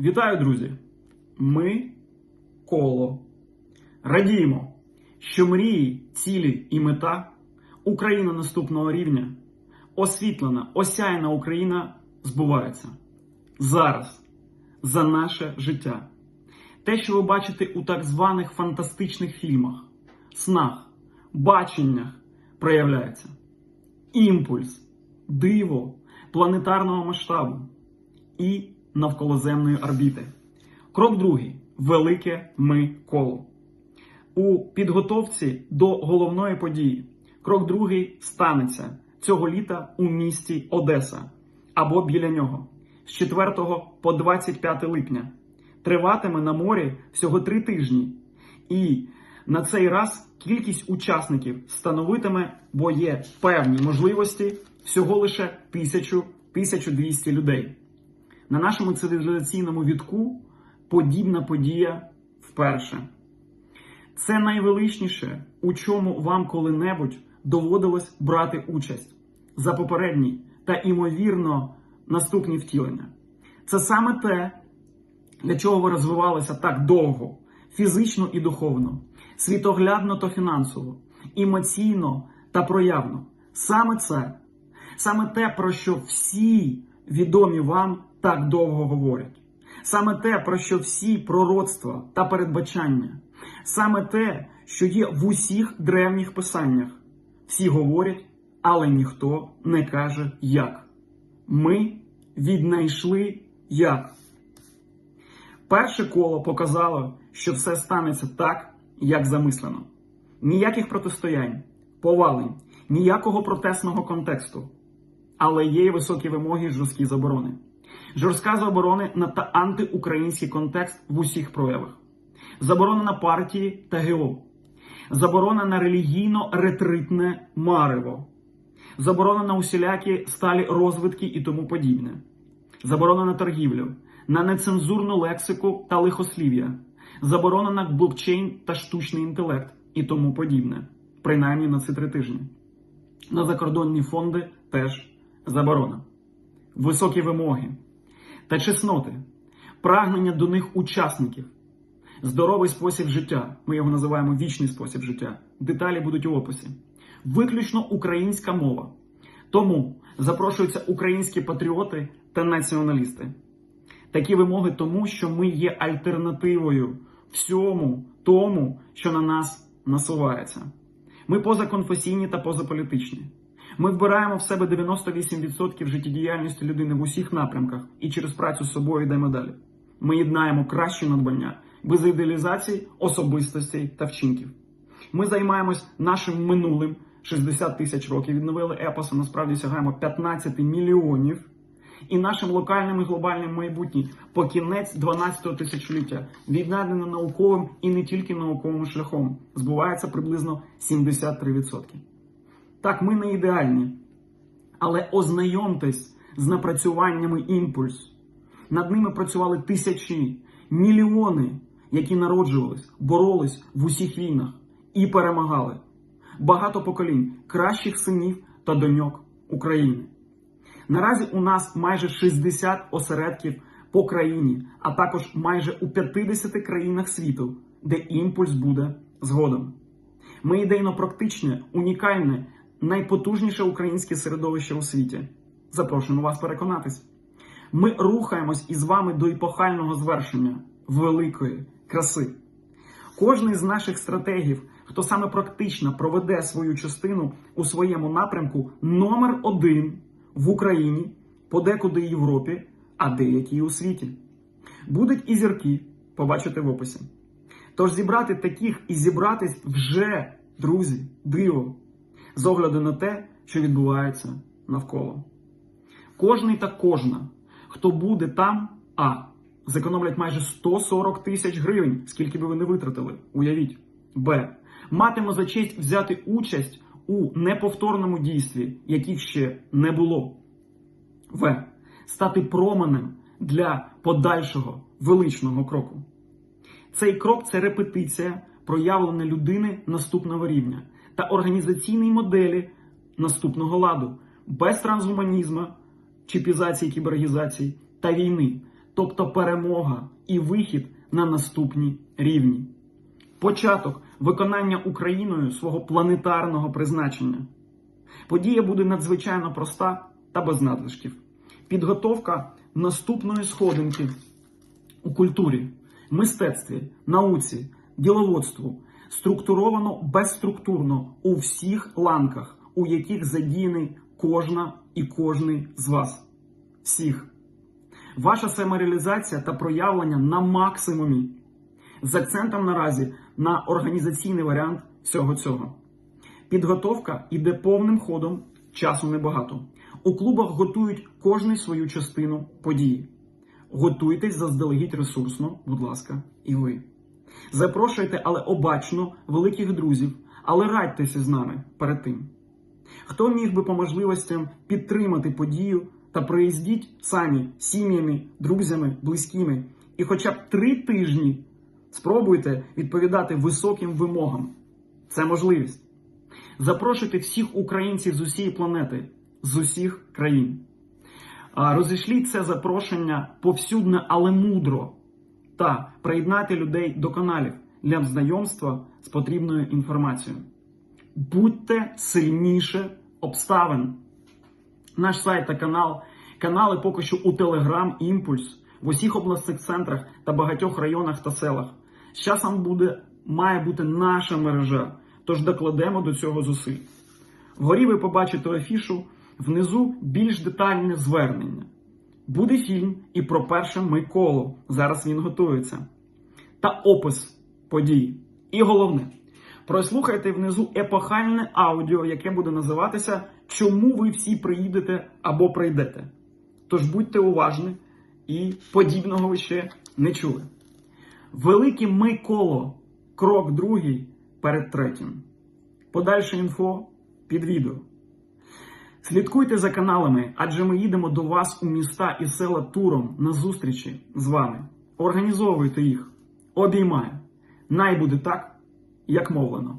Вітаю, друзі! Ми коло. Радіємо, що мрії, цілі і мета Україна наступного рівня, освітлена, осяяна Україна збуваються зараз за наше життя. Те, що ви бачите у так званих фантастичних фільмах, снах, баченнях, проявляється. Імпульс, диво планетарного масштабу і навколоземної орбіти. Крок другий велике ми коло. У підготовці до головної події. Крок другий станеться цього літа у місті Одеса або біля нього з 4 по 25 липня. Триватиме на морі всього три тижні. І на цей раз кількість учасників становитиме, бо є певні можливості всього лише 1000-1200 людей. На нашому цивілізаційному вітку подібна подія вперше. Це найвеличніше, у чому вам коли-небудь доводилось брати участь за попередні та імовірно наступні втілення. Це саме те, для чого ви розвивалися так довго, фізично і духовно, світоглядно та фінансово, емоційно та проявно. Саме це, саме те, про що всі відомі вам так довго говорять. Саме те, про що всі пророцтва та передбачання, саме те, що є в усіх древніх писаннях. Всі говорять, але ніхто не каже як. Ми віднайшли як. Перше коло показало, що все станеться так, як замислено. Ніяких протистоянь, повалень, ніякого протестного контексту. Але є високі вимоги жорсткі заборони. Жорстка заборони на та антиукраїнський контекст в усіх проявах. Заборона на партії та ГО. Заборона на релігійно-ретритне марево. Заборона на усілякі сталі розвитки і тому подібне. Заборона на торгівлю, на нецензурну лексику та лихослів'я. Заборона на блокчейн та штучний інтелект і тому подібне. Принаймні на ці три тижні. На закордонні фонди теж заборона. Високі вимоги та чесноти, прагнення до них учасників, здоровий спосіб життя. Ми його називаємо вічний спосіб життя. Деталі будуть у описі. Виключно українська мова. Тому запрошуються українські патріоти та націоналісти. Такі вимоги тому, що ми є альтернативою всьому тому, що на нас насувається. Ми позаконфесійні та позаполітичні. Ми вбираємо в себе 98% життєдіяльності людини в усіх напрямках і через працю з собою йдемо далі. Ми єднаємо кращі надбання без ідеалізації особистостей та вчинків. Ми займаємось нашим минулим 60 тисяч років. Відновили епосу, насправді сягаємо 15 мільйонів. І нашим локальним і глобальним майбутнім по кінець 12-го тисячоліття віднайдено науковим і не тільки науковим шляхом збувається приблизно 73%. Так, ми не ідеальні, але ознайомтесь з напрацюваннями імпульс. Над ними працювали тисячі, мільйони, які народжувались, боролись в усіх війнах і перемагали. Багато поколінь кращих синів та доньок України. Наразі у нас майже 60 осередків по країні, а також майже у 50 країнах світу, де імпульс буде згодом. Ми ідейно практичне, унікальне, найпотужніше українське середовище у світі. Запрошуємо вас переконатись. Ми рухаємось із вами до епохального звершення великої краси. Кожний з наших стратегів, хто саме практично проведе свою частину у своєму напрямку, номер один в Україні, подекуди Європі, а деякі у світі. Будуть і зірки, побачите в описі. Тож зібрати таких і зібратись вже, друзі, диво, з огляду на те, що відбувається навколо. Кожний та кожна, хто буде там, а зекономлять майже 140 тисяч гривень, скільки би ви не витратили, уявіть. Б. Матиме за честь взяти участь у неповторному дійстві, яких ще не було. В. Стати променем для подальшого величного кроку. Цей крок це репетиція проявлення людини наступного рівня та організаційної моделі наступного ладу без трансгуманізму, чіпізації, кібергізації та війни. тобто перемога і вихід на наступні рівні. Початок виконання Україною свого планетарного призначення. Подія буде надзвичайно проста та без надлишків. Підготовка наступної сходинки у культурі, мистецтві, науці, діловодству структуровано безструктурно у всіх ланках, у яких задіяний кожна і кожний з вас. Всіх. Ваша самореалізація та проявлення на максимумі з акцентом наразі на організаційний варіант всього цього. Підготовка іде повним ходом, часу небагато. У клубах готують кожний свою частину події. Готуйтесь заздалегідь ресурсно, будь ласка, і ви. Запрошуйте, але обачно великих друзів, але радьтеся з нами перед тим. Хто міг би по можливостям підтримати подію та приїздіть самі сім'ями, друзями, близькими, і хоча б три тижні спробуйте відповідати високим вимогам. Це можливість. Запрошуйте всіх українців з усієї планети, з усіх країн. Розійшліть це запрошення повсюдне, але мудро. Та приєднайте людей до каналів для знайомства з потрібною інформацією. Будьте сильніше обставин. Наш сайт та канал, канали поки що у Телеграм Імпульс в усіх обласних центрах та багатьох районах та селах. З часом буде, має бути наша мережа, тож докладемо до цього зусиль. Вгорі ви побачите афішу, внизу більш детальне звернення. Буде фільм і про перше Миколу. Зараз він готується. Та опис подій. І головне, прослухайте внизу епохальне аудіо, яке буде називатися Чому ви всі приїдете або прийдете. Тож будьте уважні і подібного ви ще не чули. Велике Миколо. Крок другий перед третім. Подальше інфо під відео. Слідкуйте за каналами, адже ми їдемо до вас у міста і села туром на зустрічі з вами. Організовуйте їх. Обіймаю. Най буде так, як мовлено.